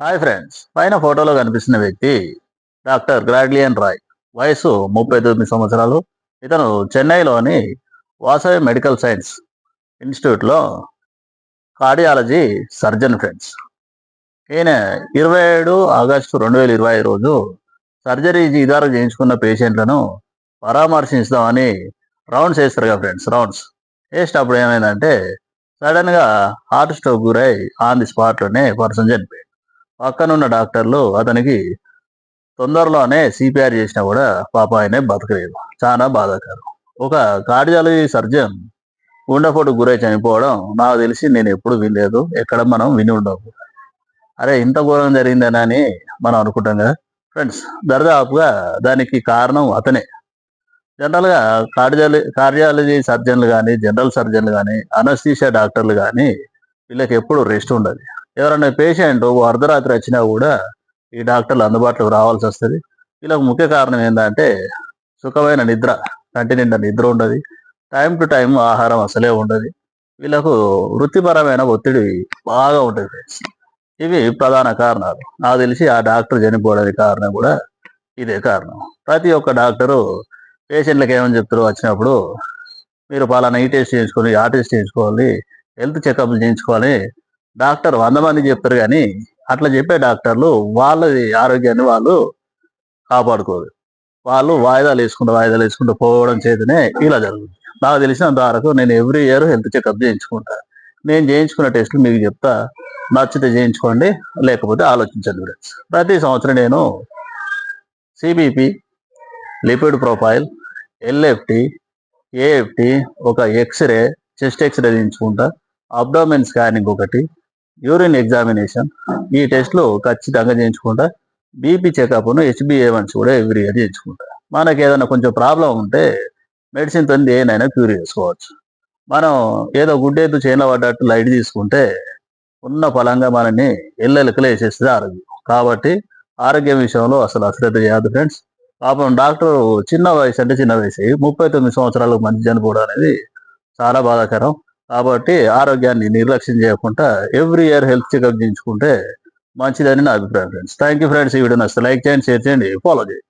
Hi friends పైన ఫోటోలో కనిపిస్తున్న వ్యక్తి డాక్టర్ గ్రాడ్లియన్ రాయ్. వయసు ముప్పై తొమ్మిది సంవత్సరాలు. ఇతను చెన్నైలోని వాసవి మెడికల్ సైన్స్ ఇన్స్టిట్యూట్లో కార్డియాలజీ సర్జన్ ఫ్రెండ్స్ ఈయన ఇరవై ఏడు ఆగస్టు రెండు వేల ఇరవై రోజు సర్జరీ ఇదారు చేయించుకున్న పేషెంట్లను పరామర్శించుదామని రౌండ్స్ వేస్తారు కదా ఫ్రెండ్స్ రౌండ్స్ వేసినప్పుడు ఏమైందంటే సడన్గా హార్ట్ స్ట్రోక్ గురై ఆన్ ది స్పాట్లోనే పర్సన్ చనిపోయాడు. పక్కనున్న డాక్టర్లు అతనికి తొందరలోనే సిపిఆర్ చేసినా కూడా పాప ఆయనే బతకలేదు. చాలా బాధాకరం. ఒక కార్డియాలజీ సర్జన్ గుండెపోటు గురై చనిపోవడం నాకు తెలిసి నేను ఎప్పుడు వినలేదు. ఎక్కడ మనం విని ఉండవు అరే ఇంత ఘోరం జరిగిందని మనం అనుకుంటాం కదా. ఫ్రెండ్స్ దర్దాపుగా దానికి కారణం అతనే. జనరల్గా కార్డియాలజీ కార్డియాలజీ సర్జన్లు కానీ జనరల్ సర్జన్లు కానీ అనస్థీషియా డాక్టర్లు కానీ వీళ్ళకి ఎప్పుడు రెస్ట్ ఉండదు. ఎవరైనా పేషెంట్ ఓ అర్ధరాత్రి వచ్చినా కూడా ఈ డాక్టర్లు అందుబాటులోకి రావాల్సి వస్తుంది. ఇలా ముఖ్య కారణం ఏంటంటే సుఖమైన నిద్ర కంటి నిండా నిద్ర ఉండదు. టైం టు టైం ఆహారం అసలే ఉండదు. వీళ్ళకు వృత్తిపరమైన ఒత్తిడి బాగా ఉంటుంది ఫ్రెండ్స్ ఇవి ప్రధాన కారణాలు. నాకు తెలిసి ఆ డాక్టర్ చనిపోవడానికి కారణం కూడా ఇదే కారణం. ప్రతి ఒక్క డాక్టరు పేషెంట్లకు ఏమని చెప్తారు వచ్చినప్పుడు మీరు పలానా ఈ టెస్ట్ చేయించుకోవాలి ఆ టెస్ట్ చేయించుకోవాలి హెల్త్ చెకప్లు చేయించుకోవాలి డాక్టర్ వంద మంది చెప్పారు కానీ అట్లా చెప్పే డాక్టర్లు వాళ్ళ ఆరోగ్యాన్ని వాళ్ళు కాపాడుకోరు. వాళ్ళు వాయిదాలు వేసుకుంటూ వాయిదాలు వేసుకుంటూ పోవడం చేతనే ఇలా జరుగుతుంది. నాకు తెలిసినంత వరకు నేను ఎవ్రీ ఇయర్ హెల్త్ చెకప్ చేయించుకుంటా. నేను చేయించుకున్న టెస్టులు మీకు చెప్తా. నచ్చితే చేయించుకోండి లేకపోతే ఆలోచించండి ఫ్రెండ్స్. ప్రతి సంవత్సరం నేను CBP lipid profile LFT AFT ఒక ఎక్స్రే చెస్ట్ ఎక్స్రే చేయించుకుంటా. అబ్డోమెన్ స్కానింగ్ ఒకటి యూరిన్ ఎగ్జామినేషన్. ఈ టెస్ట్లు ఖచ్చితంగా చేయించుకుంటా. బీపీ చెకప్ను హెచ్బిఏవన్స్ కూడా ఎవ్రీ ఇయర్ చేయించుకుంటా. మనకి ఏదైనా కొంచెం ప్రాబ్లం ఉంటే మెడిసిన్ తొంది ఏనైనా క్యూర్ చేసుకోవచ్చు. మనం ఏదో గుడ్డేదు చేన పడ్డట్టు లైట్ తీసుకుంటే ఉన్న ఫలంగా మనని ఎల్లెలకలు వేసేస్తుంది ఆరోగ్యం. కాబట్టి ఆరోగ్యం విషయంలో అసలు అశ్రద్ధ చేయదు ఫ్రెండ్స్. పాపం డాక్టర్ చిన్న వయసు అంటే చిన్న వయసు. ముప్పై తొమ్మిది సంవత్సరాలకు మంచి చనిపోవడం అనేది చాలా బాధాకరం. కాబట్టి ఆరోగ్యాన్ని నిర్లక్ష్యం చేయకుండా ఎవ్రీ ఇయర్ హెల్త్ చెకప్ చేయించుకుంటే మంచిదని నా అభిప్రాయం ఫ్రెండ్స్. Thank you friends. ఈ వీడియో నచ్చితే లైక్ చేయండి షేర్ చేయండి ఫాలో చేయండి.